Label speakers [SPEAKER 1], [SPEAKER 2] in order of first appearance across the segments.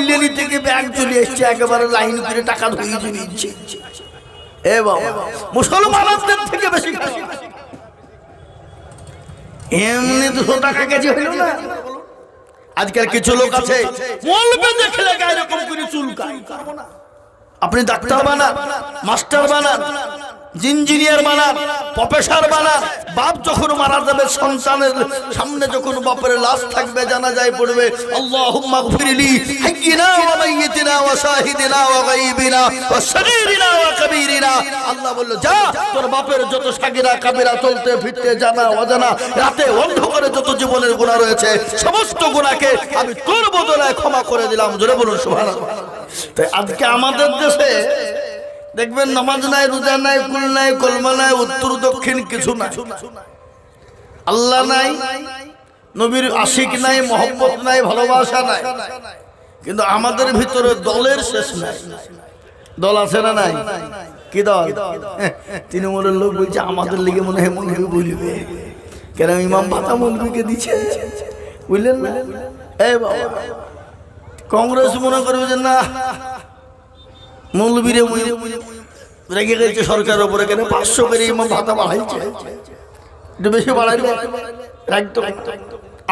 [SPEAKER 1] কল্যাণী থেকে ব্যাগ চলে এসছে, একেবারে লাইন করে টাকা ধুয়ে দিচ্ছে। এ বাবা মুসলমানদের থেকে বেশি এমনি দুশো টাকা কেজি হইল না। আজকাল কিছু লোক আছে আপনি ডাক্তার বানান, মাস্টার বানান ইঞ্জিনিয়ার বানান প্রফেসর বানান বাপ যখন মারা যাবে, সন্তানের সামনে যখন বাপের লাশ থাকবে জানা যায় পড়বে, আল্লাহুম্মা গফিরলি হাইয়িনা ওয়া মাইয়িতিনা ওয়া শাহিদিনা ওয়া গায়বিনা ওয়া সগীরিনা ওয়া কবীরিনা। আল্লাহ বলল, যা, তোর বাপের যত সাগিরা, কাবিরা চলতে, ফিরতে, জানা, অজানা, রাতে অন্ধকারে যত জীবনের গুনাহ রয়েছে, সমস্ত গুনাহকে আমি তোর বদলে ক্ষমা করে দিলাম। জোরে বলুন, সুবহানাল্লাহ। তাই আজকে আমাদের দেশে দেখবেন নামাজ নাই, রোজা নাই, কুল নাই, কলমা নাই, উত্তর, দক্ষিণ কিছু নাই। আল্লাহ নাই, নবীর আশিক নাই, মহব্বত নাই, ভালোবাসা নাই। কিন্তু আমাদের ভিতরে দলের শেষ নাই। দল আছে না নাই? কি দল? তৃণমূলের লোক বলছে, আমাদের লিগে মনে হয় মনে বলবে। কেন ইমাম ভাতা মন্ত্রীকে দিচ্ছে? বুঝলেন না? বাবা। কংগ্রেস মনে করবে যে না মৌলবীরে রেগে গেছে সরকারের উপরে কেন? পাঁচশো করে ইমাম ভাতা বাড়াইছে। একটু বেশি বাড়াইলে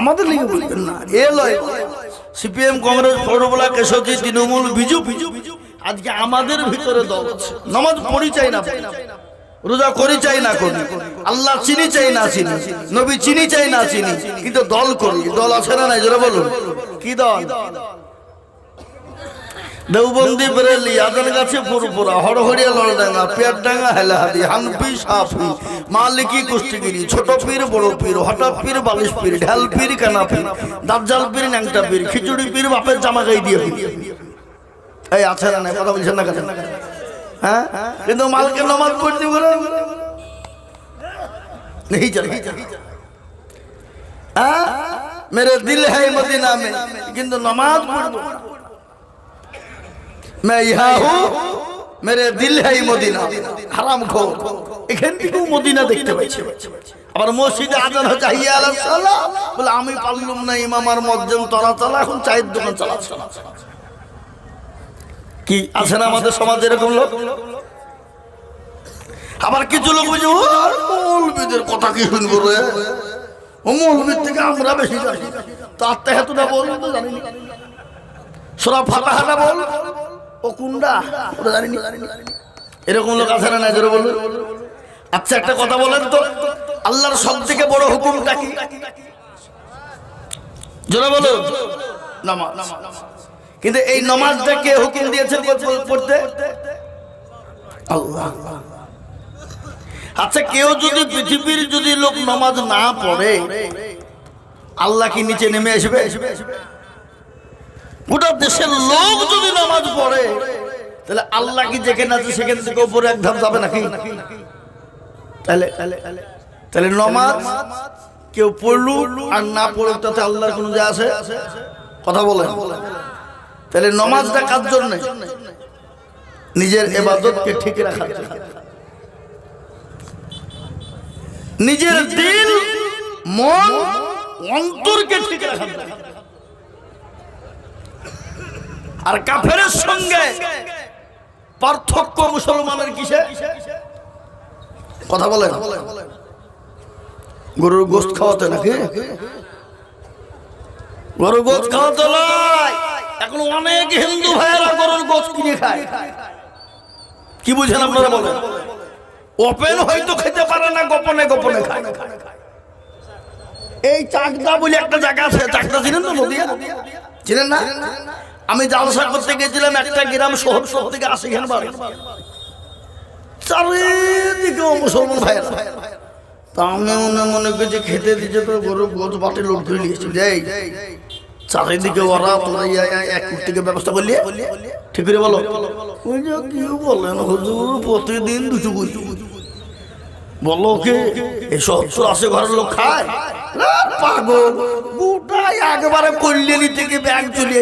[SPEAKER 1] আমাদের লিগে বলবেন না। এ লয় সিপিএম কংগ্রেস ফরবলা কেশবজি তৃণমূল বিজু বিজু আজকে আমাদের ভিতরে দল নামাজ পড়ি চাই না রোজা করি চাই না করি। আল্লাহ চিনি চাই না চিনি। নবী চিনি চাই না চিনি। কিন্তু দল করি। দল আছে না নাই? যারা বলুন। কি দল? দেবন্দি বেরেলি, আদান গাছে পুরপুরা হরহরিয়া লড়ডাঙ্গা, পেয়ারডাঙ্গা, হেলাহাদি হানপি সাফি, মালিকি, কুষ্টিগিরি, ছোট পীর, বড় পীর, হঠাৎ পীর, বালিশ পীর, ঢেল পীর, কানা পীর, দাজ্জাল পীর, ন্যাংটা পীর, খিচুড়ি পীর, বাপের জামা গাই দিয়ে এই আছে না কথা বলছেন না কেন? হ্যাঁ? কিন্তু মালকে নমাজ পড়তে বলে। নেই চলে। হ্যাঁ? মেরে দিল হ্যাঁ মদিনা মে কিন্তু নমাজ পড়ব। मैं यहाँ हूँ मेरे दिल है মদিনা হারাম খো এখান থেকেও মদিনা দেখতে পাচ্ছি আবার মসজিদে আজান হচ্ছে হাইয়া আলাহ সালাহ বলে আমি পারলাম না ইমামার মজ্জম তলা তলা এখন চায়ের দোকান চালাচ্ছে কি আছে না আমাদের সমাজে এরকম লোক আবার কিছু লোক বুঝে ও মৌলবীদের কথা কি শুনবো রে ও মৌলবীর থেকে আমরা বেশি জানি তার তেহেতুটা বল তো জানি না। সোরা ফাতাহাটা বল এরকম লোক আছে না আচ্ছা একটা কথা বলেন তো। আল্লাহর সব থেকে বড় কি? জোরে নামাজ। কিন্তু এই নামাজটা কে হুকুম দিয়েছে পড়তে? আল্লাহ। আচ্ছা কেউ যদি পৃথিবীর যদি লোক নামাজ না পড়ে, আল্লাহ কি নিচে নেমে আসবে? গোটা দেশের লোক যদি নামাজ পড়ে তাহলে আল্লাহ কি যেখানে আছে সেখান থেকে উপরে এক ধাপ যাবে নাকি? তাহলে তাহলে নমাজ কেউ পড়লু আর না পড়ুক, তাতে আল্লাহর কোনো যা আছে? কথা বলে তাহলে নমাজটা কার জন্য? নিজের এবাদতকে ঠিক রাখার নিজের দিল মন, অন্তরকে ঠিক রাখার। আর কাফের সঙ্গে পার্থক্য মুসলমানের কিসে? কথা বলেন। গরুর গোস্ত খাওয়াতে নাকি? গরুর গোস্ত খাওয়াতে নয় এখন অনেক হিন্দু ভাইয়েরা গরুর গোস্ত কিনে খায়। কি বুঝেন আপনারা বলেন? ওপেন হয়তো খেতে পারে না, গোপনে গোপনে খায়। এই চাকদা বলে একটা জায়গা আছে, চাকদা চিনেন তো নদিয়া? চিনেন না? আমি জালসা করতে গেছিলাম একটা গ্রাম শহর শহর থেকে আসি এখানে বাড়ি। চারিদিকে মুসলমান ভাইয়েরা। তা আমি মনে মনে করছি খেতে দিচ্ছে তো গরু গোছ বাটে লোক ধরে নিয়েছি। যাই, চারিদিকে ওরা তোরা এক থেকে ব্যবস্থা করলি? ঠিক করে বলো? ওই যে কি বলেন হুজুর, প্রতিদিন দুটো করি বলো কি? এই সত্তর আশি ঘরের লোক খায়। থেকে চলে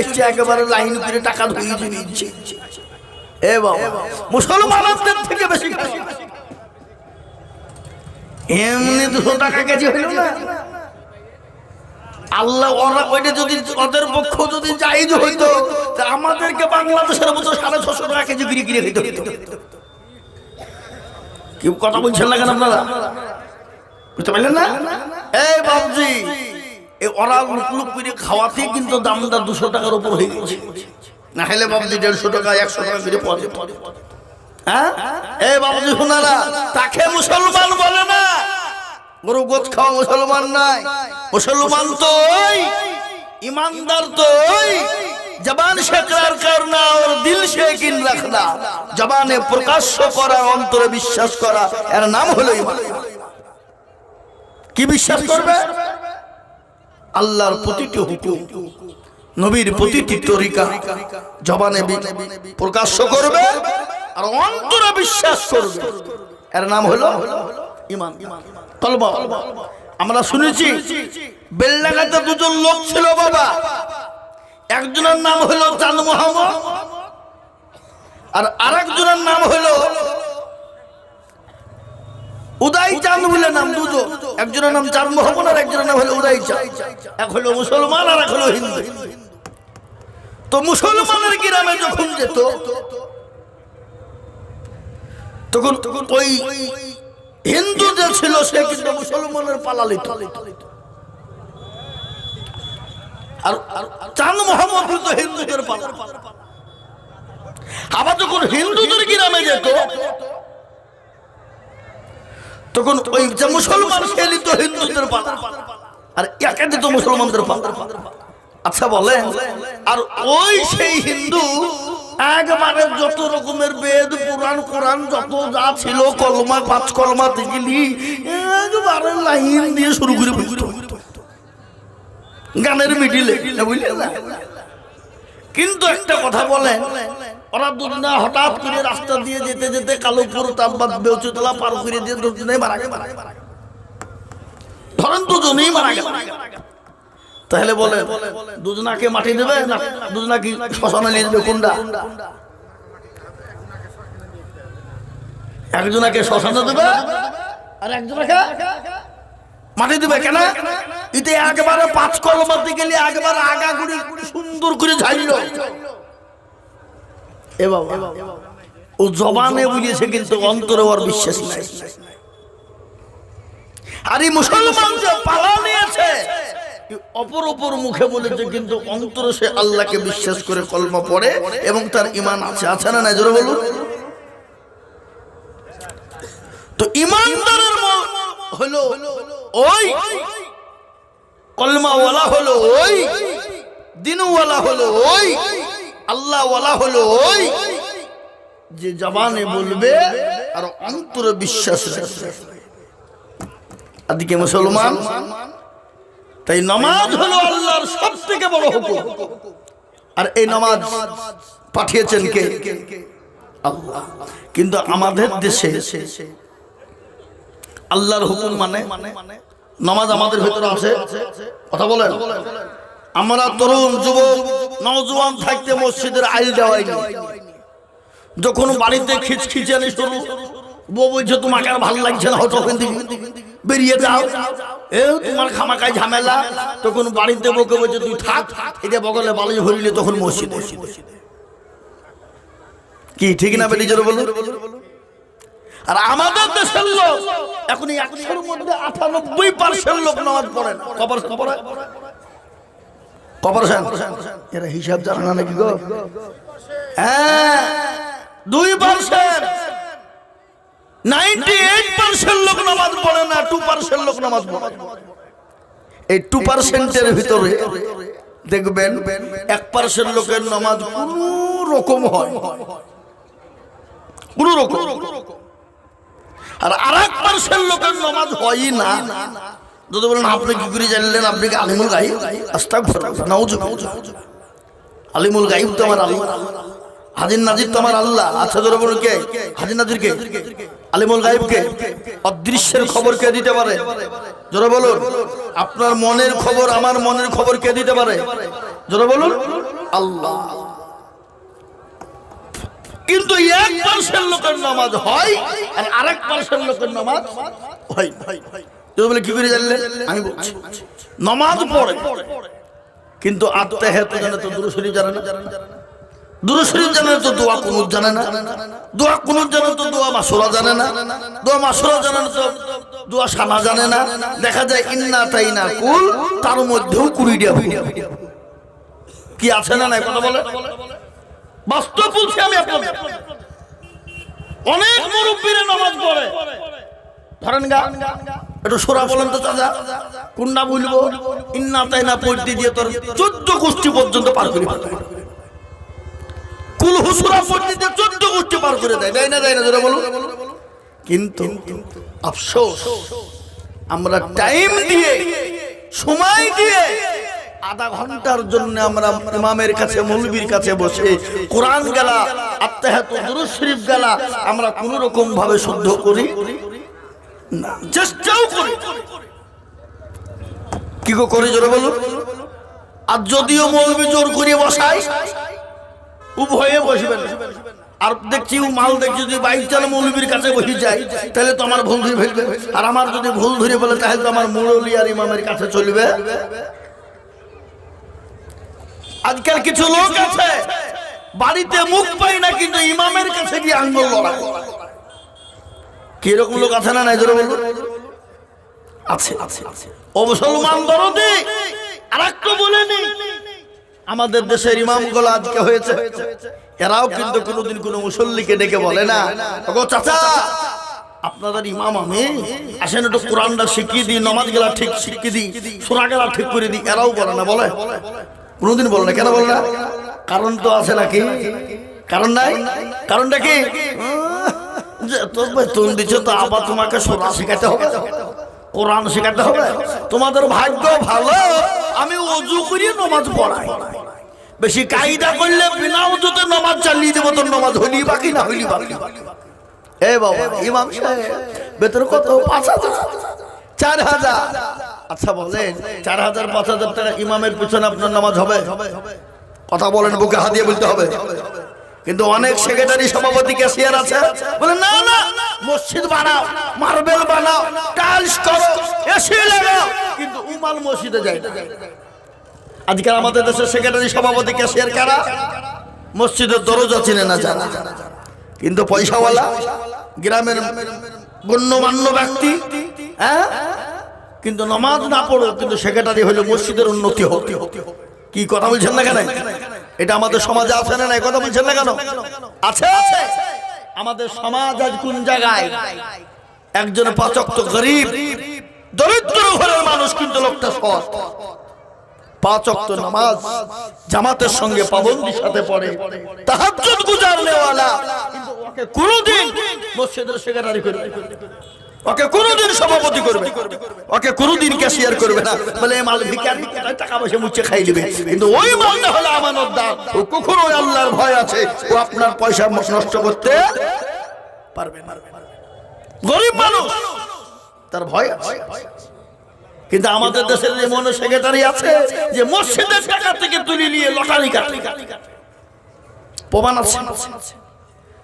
[SPEAKER 1] লাইন করে টাকা দিচ্ছে এমনি দুশো টাকা কেজি না। আল্লাহ যদি ওদের পক্ষ যদি জায়েজ হইতো আমাদেরকে বাংলাদেশের মতো সাড়ে ছশো টাকা কেজি গিরে খেতে হতো কি কথা বলছেন না কেন আপনারা? বুঝতে পারলেন না? এই খাওয়াতেই কিন্তু দামটা দুশো টাকার দেড়শো টাকা একশো টাকা হ্যাঁ? হ্যাঁ? তাকে মুসলমান বলে না। গরু গোছ খাওয়া মুসলমান নাই। মুসলমান তো ওই ইমানদার তো ওই। জবান সে ওর দিল রাখনা জবানে প্রকাশ্য করা অন্তরে বিশ্বাস করা এর নাম হলো ইমান। কি বিশ্বাস করবে? আল্লাহর প্রতিটি হুকুম নবীর প্রতিটি তরিকা জবানে প্রকাশ্য করবে আর অন্তরে বিশ্বাস করবে। এর নাম হলো ইমান। কলবা আমরা শুনেছি বেলডাঙ্গাতে দুজন লোক ছিল বাবা। একজনের নাম হলো চাঁদ মোহাম্মদ আর আরেকজনের নাম হলো বলে নাম একজনের নাম আর নাম মুসলমান আর হিন্দু। ওই যে ছিল সে কিন্তু মুসলমানের পালালিত আর চাঁদ মোহাম্মদ হিন্দুদের পালা। আবার যখন হিন্দুদের গ্রামে যেত তখন ওই যে মুসলমান সে নিত হিন্দুদের পালা। আর একে দিত মুসলমানদের পালা। আচ্ছা বলেন আর ওই সেই হিন্দু একবারে যত রকমের বেদ পুরাণ কোরআন যত যা ছিল কলমা পাঁচ কলমা দিগিলি একবারে লাইন দিয়ে শুরু করে গানের মিডিলে বুঝলেন না? কিন্তু একটা কথা বলেন ওরা দুজনে হঠাৎ করে রাস্তা দিয়ে যেতে যেতে কালোপুর তাপবাদ বেউচুতলা পার করে দিয়ে দুজনে মারা গেল। ধরেন দুজনেই মারা গেল। তাহলে বলে দুজনাকে মাটি দেবে না দুজনা কি শ্মশানে নিয়ে দেবে কোনটা একজনাকে শ্মশানে দেবে আর একজনাকে মাটি দেবে কেন? ইতে একবারে পাঁচ কল মারতে গেলে একবার আগা গুড়ি সুন্দর করে ঝাইল এ ও জবানে বুঝিয়েছে কিন্তু অন্তরে ওর বিশ্বাস নাই। আর এই মুসলমান যে পালা নিয়েছে অপর অপর মুখে বলেছে কিন্তু অন্তরে সে আল্লাহকে বিশ্বাস করে কলমা পড়ে এবং তার ইমান আছে আছে না নাই? জোরে বলুন। তো ইমানদারের হলো ওই কলমাওয়ালা হলো ওই, দিনওয়ালা হলো ওই, আল্লাহওয়ালা হলো ওই। যে জবানে বলবে আর অন্তরে বিশ্বাস আদিকে মুসলমান, তাই নামাজ হলো আল্লাহর সব থেকে বড় হুকুম। আর এই নামাজ পাঠিয়েছেন কে? আল্লাহ। কিন্তু আমাদের দেশে আল্লাহর হুকুম মানে? নামাজ আমাদের ভিতরে আছে। কথা বলেন। আমরা তরুণ, যুবক, নওজোয়ান থাকতে মসজিদের আইল দেওয়াইনি যখন বাড়িতে খিচখিচানি শুরু, বউ বলছে, তোমাকে আর ভালো লাগছে না ওখান বেরিয়ে যাও। এ, তোমার ঝামেলা? তখন বাড়িতে বউকে বলছে, তুই থাক, এটা বগলে বালি ভরিলে তখন মসজিদ। কি, ঠিক না বেরিয়ে বলুন? আর আমাদের দেশের লোক এখন একশোর মধ্যে আটানব্বই পার্সেন্ট লোক নামাজ পড়ে কবার কবার কবার এরা হিসাব জানে না নাকি গো? হ্যাঁ দুই পার্সেন্ট। নাইনটি এইট পার্সেন্ট লোক নামাজ পড়ে না, টু পার্সেন্ট লোক নামাজ এই টু ভিতরে দেখবেন, এক পার্সেন্ট লোকের কোন হয়। কোন রকম। আর আর এক পার্সেন্ট লোকের নামাজ হয়ই না। যদি বলেন, আপনি কি করে জানলেন? আপনি কি আলিমুল গাইব আস্তাক নাউজ আলিমুল গাইব তো আমার আল্লাহ। হাজির নাজির তো আমার আল্লাহ। আচ্ছা ধরে বলুন কে? হাজির নাজির কে? আলিমুল গাইব কে? অদৃশ্যের খবর কে দিতে পারে? জোরে বলুন। আপনার মনের খবর, আমার মনের খবর কে দিতে পারে? জোরে বলুন। আল্লাহ। কিন্তু এক পার্সেন্ট লোকের নামাজ হয় আর আরেক পার্সেন্ট লোকের নামাজ হয় কি করে জানলেন আমি বলছি, নামাজ পড়ে, কিন্তু আত্মা হেতু জানে তো দূর শরীফ জানে না। জানে না। না। না না না। দেখা যায় ইন্না তাই না কুল, তার মধ্যেও কুড়িটা কি আছে না নাই? কথা বলে। বাস্তব বলছি আমি আপনাদের। অনেক মুরব্বীরা নামাজ পড়ে। ধরেন গা, একটু সোরা বলেন তো চাচা কোনটা বলব, ইন্না তাই না পড়তে দিয়ে তোর চোদ্দ গোষ্ঠী পর্যন্ত পার করে। কুল হুসুরা পড়তে দিয়ে চোদ্দ গোষ্ঠী পার করে দেয়। দেয় না দেয় না যেটা বলুন। কিন্তু আফসোস, আমরা টাইম দিয়ে, সময় দিয়ে আধা ঘণ্টার জন্য আমরা ইমামের কাছে, মৌলবীর কাছে বসে কোরআন গেলা, আত্মাহাত শরীফ গেলা আমরা কোন রকম ভাবে শুদ্ধ করি চেষ্টাও করি। কি গো করি জোরে বলুন আর যদিও মৌলবী জোর করিয়ে বসাই উভয়ে বসবেন আর দেখছি মাল দেখছি, যদি বাইক চালা মৌলবীর কাছে বসে যায়, তাহলে তো আমার ভুল ধরে ফেলবে। আর আমার যদি ভুল ধরে বলে, তাহলে তো আমার মুরলি আর ইমামের কাছে চলবে। আজকাল কিছু লোক আছে, বাড়িতে মুখ পাই না, কিন্তু ইমামের কাছে গিয়ে আঙ্গুল লড়া কীরকম লোক আছে না নাই, জোরে বলুন? আছে আছে ও মুসলমান দরদি, আর বলে নি আমাদের দেশের ইমামগুলো আজকে হয়েছে, এরাও কিন্তু কোনোদিন কোনো মুসল্লিকে ডেকে বলে না। গো চাচা, আপনাদের ইমাম আমি, আসেন একটু কোরআনটা শিখিয়ে দিই নমাজ গেলা ঠিক শিখিয়ে দিই সোনা গেলা ঠিক করে দিই, এরাও বলে না, বলে। কোনোদিন বলে না। কেন বলে না? কারণ তো আছে নাকি? কারণ নাই? কারণটা কি? বেতন দিচ্ছ তো আবার তোমাকে সোনা শেখাতে হবে। কোরআন শেখাতে হবে। তোমাদের ভাগ্য ভালো। আমি অজু করিয়ে নমাজ পড়াই। বেশি কায়দা করলে বিনা অজুতে নমাজ চালিয়ে দেবো তোর নমাজ হইলি বাকি না হইলি বাকি। এ বাবা, ইমাম সাহেব বেতন কত পাঁচ হাজার? চার হাজার। আচ্ছা বলেন, চার হাজার পাঁচ হাজার টাকা ইমামের পিছনে আপনার নামাজ হবে। কথা বলেন, বুকে হাত দিয়ে বলতে হবে। কিন্তু অনেক সেক্রেটারি সভাপতি ক্যাশিয়ার আছে। বলে না না, মসজিদ বানাও, মার্বেল বানাও, টাইলস করো, এসি লাগাও। কিন্তু উমাল মসজিদে যায় না। আজকাল আমাদের দেশের সেক্রেটারি সভাপতি ক্যাশিয়ার কারা? মসজিদের দরজা চিনে না জানা। কিন্তু পয়সাওয়ালা, গ্রামের গণ্যমান্য ব্যক্তি হ্যাঁ? কিন্তু নমাজ না পড়ো কিন্তু সেক্রেটারি হলো মসজিদের উন্নতি হোক। কি কথা বলছেন না কেন? এটা আমাদের সমাজে আছে না কথা বলছেন না কেন? আছে? আমাদের সমাজ আজ কোন জায়গায়? একজন পাচক গরিব, দরিদ্র ঘরের মানুষ কিন্তু লোকটা সৎ। পাঁচ নামাজ, জামাতের সঙ্গে পাবন্দির সাথে পড়ে, তাহাজ্জুদ গুজারনেওয়ালা কিন্তু ওকে কোনোদিন মসজিদের সেক্রেটারি করবে ওকে কোনোদিন সভাপতি করবে ওকে কোনোদিন ক্যাশিয়ার করবে না। বলে মাল ভিকার টাকা পয়সা মুচ্ছে খাই দিবে। কিন্তু ওই মালটা হলো আমানত দান ও কখনো আল্লাহর ভয় আছে। ও আপনার পয়সা নষ্ট করতে পারবে না। গরিব মানুষ, তার ভয় আছে। কিন্তু আমাদের দেশের এমন সেক্রেটারি আছে, যে মসজিদের টাকা থেকে তুলে নিয়ে লটারি কাটে। প্রমাণ আছে।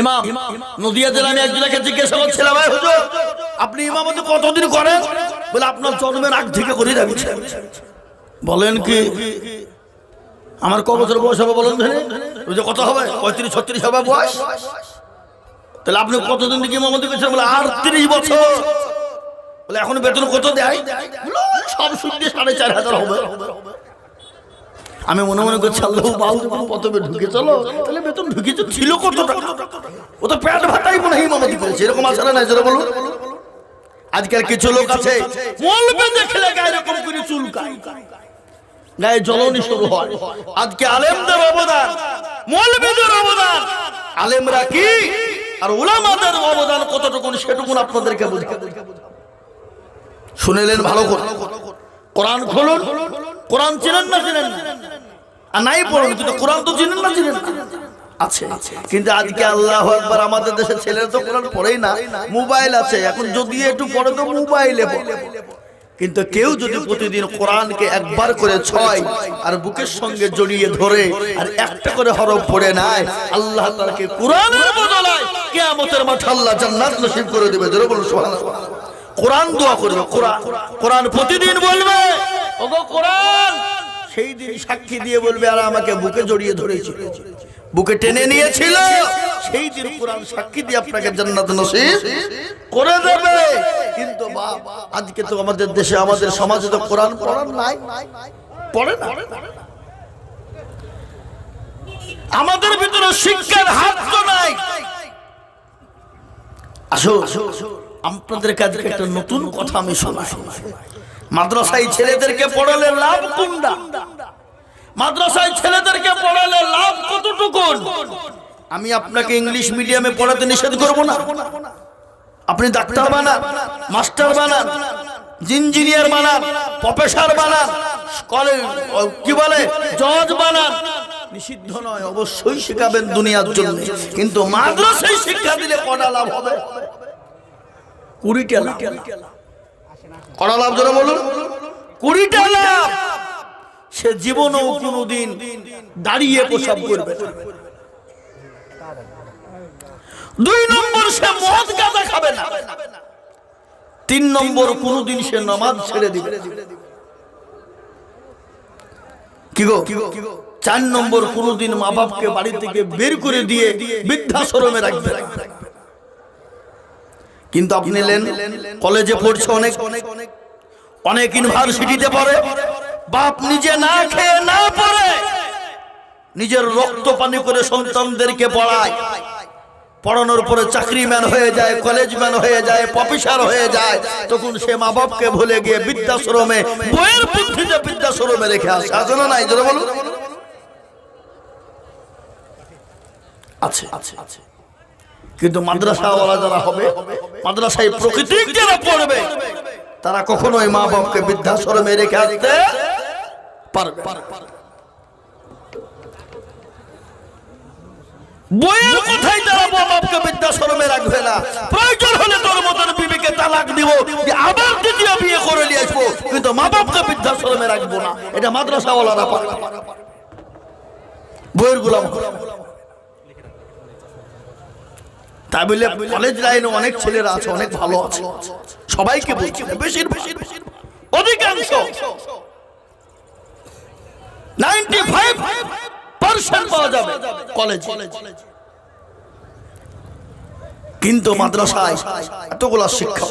[SPEAKER 1] ইমাম নদিয়া জেলা আমি একজনকে জিজ্ঞাসা করছিলাম ভাই, হুজুর, আপনি ইমামতি কতদিন করেন? বলে, আপনার জন্মের আগ থেকে করে যাচ্ছে বলেন কি, আমার ক বছর বয়স হবে বলেন ওই কত হবে? পঁয়ত্রিশ, ছত্রিশ হবে বয়স? তাহলে আপনি কতদিন থেকে ইমামতি করছেন? বলে আটত্রিশ বছর। বলে, এখন বেতন কত দেয়? সব শুনতে সাড়ে চার হাজার হবে। আমি মনে মনে করছি, আল্লাহ বাউ প্রথমে ঢুকে চলো। তাহলে বেতন ঢুকেছে, ছিল কত ও তো পেট ভাতাই মনে হয় ইমামতি করেছে। এরকম আছে না যারা বলুন। আজকাল কিছু লোক আছে গায়ে এরকম করে গায়ে জ্বলনি শুরু হয়। আজকে আলেমদের অবদান মৌলবীদের অবদান। আলেমরা কি? আর উলামাদের অবদান কতটুকু সেটুকু আপনাদেরকে শুনেলেন ভালো করে। কোরআন খুলুন। কোরআন চিনেন না চিনেন আর নাই পড়ুন, কিন্তু কোরআন তো চিনেন না চিনেন আছে। কিন্তু আজকে আল্লাহ আমাদের দেশে পড়েই না। মোবাইল আছে, এখন যদি একটু পড়ে মোবাইলে কিন্তু কেউ যদি প্রতিদিন একবার করে ছয় আর বুকের সঙ্গে জড়িয়ে ধরে একটা করে হরফ পড়ে আল্লাহ মাঠে আল্লাহ জান্নাত নসিব করে দেবে। বলুন কোরআন দোয়া করবে কোরআন। কোরআন প্রতিদিন বলবে। ওগো কোরআন। সেই দিন সাক্ষী দিয়ে বলবে আর আমাকে বুকে জড়িয়ে ধরেছিল বুকে টেনে নিয়েছিল। সেই দিন কোরআন সাক্ষী দিয়ে আপনাকে জান্নাত নসিব করে দেবে। কিন্তু বাপ আজকে তো আমাদের দেশে আমাদের সমাজে তো কোরআন পড়ার নাই। পড়ে না? আমাদের ভিতরে শিক্ষার হাত তো নাই। আসো আপনাদের কাছে একটা নতুন কথা আমি শোনাই। মাদ্রাসায় ছেলেদেরকে পড়ালে লাভ কোনটা? মাদ্রাসায় ছেলেদেরকে পড়ালে লাভ কতটুকু আমি আপনাকে ইংলিশ মিডিয়ামে পড়াতে নিষেধ করব না। আপনি ডাক্তার বানান, মাস্টার বানান, ইঞ্জিনিয়ার বানান, প্রফেসর বানান কলেজ কি বলে? জজ বানান। নিষিদ্ধ নয়, অবশ্যই শেখাবেন দুনিয়ার জন্য। কিন্তু মাদ্রাসায় শিক্ষা দিলে কটা লাভ হবে? কুড়িটা লাভ কটা লাভ জন্য বলুন। কুড়িটা লাভ সে জীবনেও কোনোদিন দাঁড়িয়ে প্রসাব করবে দুই নম্বর সে মদ গাঁজা খাবে না। তিন নম্বর কোনোদিন সে নামাজ ছেড়ে দিবে কি গো? চার নম্বর কোনোদিন মা বাপকে বাড়ি থেকে বের করে দিয়ে বৃদ্ধাশ্রমে রাখবে কিন্তু আপনি নেন কলেজে পড়ছে অনেক অনেক ইউনিভার্সিটিতে পড়ে। বাপ নিজে না খেয়ে না পড়ে। নিজের রক্ত পানি করে সন্তানদেরকে পড়ায়। পড়ানোর পরে চাকরি ম্যান হয়ে যায় কলেজ ম্যান হয়ে যায় প্রফেসর হয়ে যায় তখন সে মা বাপকে ভুলে গিয়ে বৃদ্ধাশ্রমে বইয়ের বুদ্ধিতে বৃদ্ধাশ্রমে রেখে আসে। না নাই? বলুন। আছে আছে। আছে। কিন্তু মাদ্রাসাওয়ালা যারা হবে, মাদ্রাসায় প্রকৃতিক যারা পড়বে, তারা কখনোই মা বাপকে বৃদ্ধাশ্রমে রেখে আসতে পারবে বইয়ের কথাই তারা মা বাপকে বৃদ্ধাশ্রমে রাখবে না। প্রয়োজন হলে তোর মতন বিবিকে তালাক দিব, যে আবার দ্বিতীয় বিয়ে করে নিয়ে আসব, কিন্তু মা বাপকে বৃদ্ধাশ্রমে রাখব না। এটা মাদ্রাসাওয়ালারা পারে বইয়ের গুলাম তাই বলে কলেজ লাইনে অনেক ছেলেরা আছে, অনেক ভালো আছে। সবাইকে বলছি বেশির বেশির অধিকাংশ। নাইনটি ফাইভ পার্সেন্ট পাওয়া যাবে কলেজ কিন্তু মাদ্রাসায় এতগুলা শিক্ষা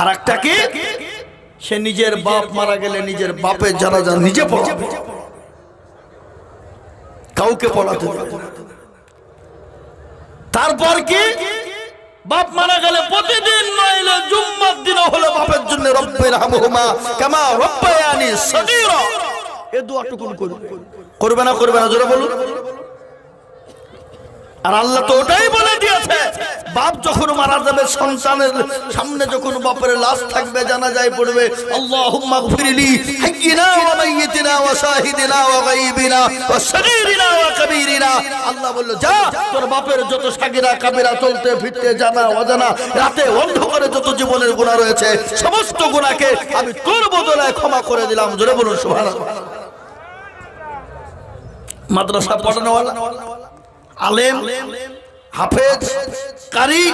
[SPEAKER 1] আর একটা কি? সে নিজের বাপ মারা গেলে নিজের বাপের যারা যা নিজে পড়াবে। কাউকে পড়াতে। তারপর কি? বাপ মারা গেলে প্রতিদিন নইলে জুম্মার দিন হলে বাপের জন্য রব্বের হামহুমা, কামা রব্বায়ানি সগীরা। এ দোয়াটুকুন করবে করবে না করবে না, জোরে বলুন। আর আল্লাহ তো ওটাই বলে দিয়েছে। বাপ যখন মারা যাবে, সন্তানের সামনে যখন বাপের লাশ থাকবে জানা যায় পড়বে, আল্লাহুম্মা গফিরলি হাইয়িনা ওয়া মাইয়িতিনা ওয়া শাহিদিনা ওয়া গায়বিনা ওয়া সগীরিনা ওয়া কবীরিনা। আল্লাহ বলল, যা, তোর বাপের যত সাগিরা কাবিরা চলতে, ফিরতে, জানা, অজানা, রাতে অন্ধকারে যত জীবনের গুনাহ রয়েছে, সমস্ত গুনাহকে আমি তোর বদলে ক্ষমা করে দিলাম। জোরে বলুন, সুবহানাল্লাহ। মাদ্রাসা পড়ানোওয়ালা? আলেম, হাফেজ, কারি,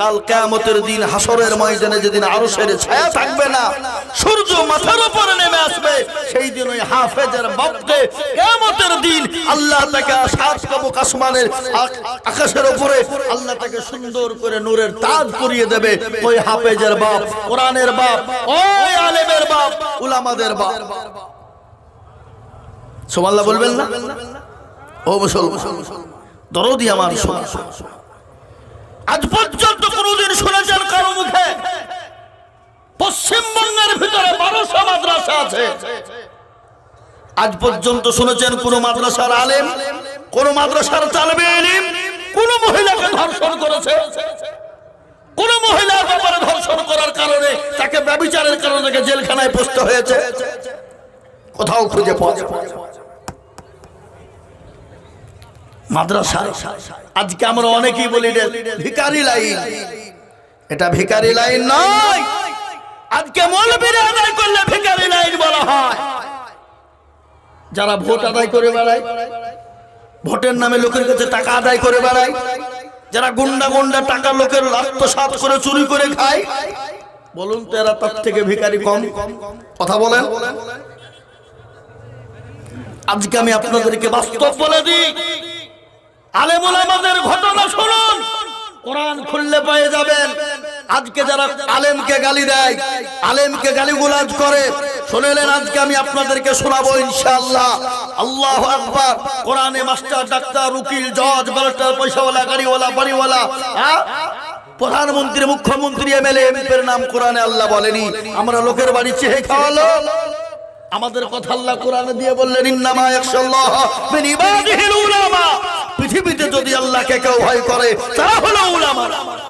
[SPEAKER 1] কাল কিয়ামতের দিন হাসরের ময়দানে যেদিন আরও সেরে ছায়া থাকবে না, সূর্য মাথার উপরে নেমে আসবে, সেই দিন ওই হাফেজের বাপকে কিয়ামতের দিন আল্লাহ তাকে সাত কবক আসমানের আকাশের উপরে আল্লাহ তাকে সুন্দর করে নূরের তাজ করিয়ে দেবে। ওই হাফেজের বাপ, কোরআনের বাপ, ওই আলেমের বাপ, উলামাদের বাপ। সুবহানাল্লাহ বলবেন না? ও মুসলমান। দরদি আমার আজ পর্যন্ত কোনদিন শুনেছেন কারও মুখে? পশ্চিমবঙ্গের ভিতরে বারোশো মাদ্রাসা আছে। আজ পর্যন্ত শুনেছেন কোন মাদ্রাসার আলেম, কোন মাদ্রাসার তালবে ইলম কোন মহিলাকে ধর্ষণ করেছে? কোন মহিলার ব্যাপারে ধর্ষণ করার কারণে তাকে ব্যবিচারের কারণে জেলখানায় পোস্ত হয়েছে? কোথাও খুঁজে পাওয়া যায় না। মাদ্রাসা। আজকে আমরা অনেকেই বলি ভিকারি লাইন। এটা ভিকারি লাইন নয়। আজকে মৌলবীরা আদায় করলে ভিকারি লাইন বলা হয়। যারা ভোট আদায় করে বেড়ায়, ভোটের নামে লোকের কাছে টাকা আদায় করে বেড়ায়, যারা গুন্ডা গুন্ডা টাকা লোকের আত্মসাৎ করে চুরি করে খায়, বলুন তো এরা তার থেকে ভিখারি কম। কথা বলেন। আজকে আমি আপনাদেরকে বাস্তব বলে দিই। আলেমুল আমাদের ঘটনা শুনুন। কোরআন খুললে পেয়ে যাবেন আজকে যারা আলেমকে গালি দেয়, আলেমকে গালি গুলাজ করে আজকে আমি আপনাদেরকে শোনাবো আল্লাহ আকবার। কোরআনে মাস্টার, ডাক্তার, উকিল, জজ বালটার পয়সাওয়ালা, গাড়িওয়ালা, বাড়িওয়ালা হ্যাঁ? প্রধানমন্ত্রী, মুখ্যমন্ত্রী এমপির নাম কোরআনে আল্লাহ বলেনি। আমরা লোকের বাড়ি চেয়ে খাওয়ালো। আমাদের কথা আল্লাহ কোরআনে দিয়ে বললেন, ইন্নামা উলামা। পৃথিবীতে যদি আল্লাহকে কেউ ভয় করে তারা হলো উলামা।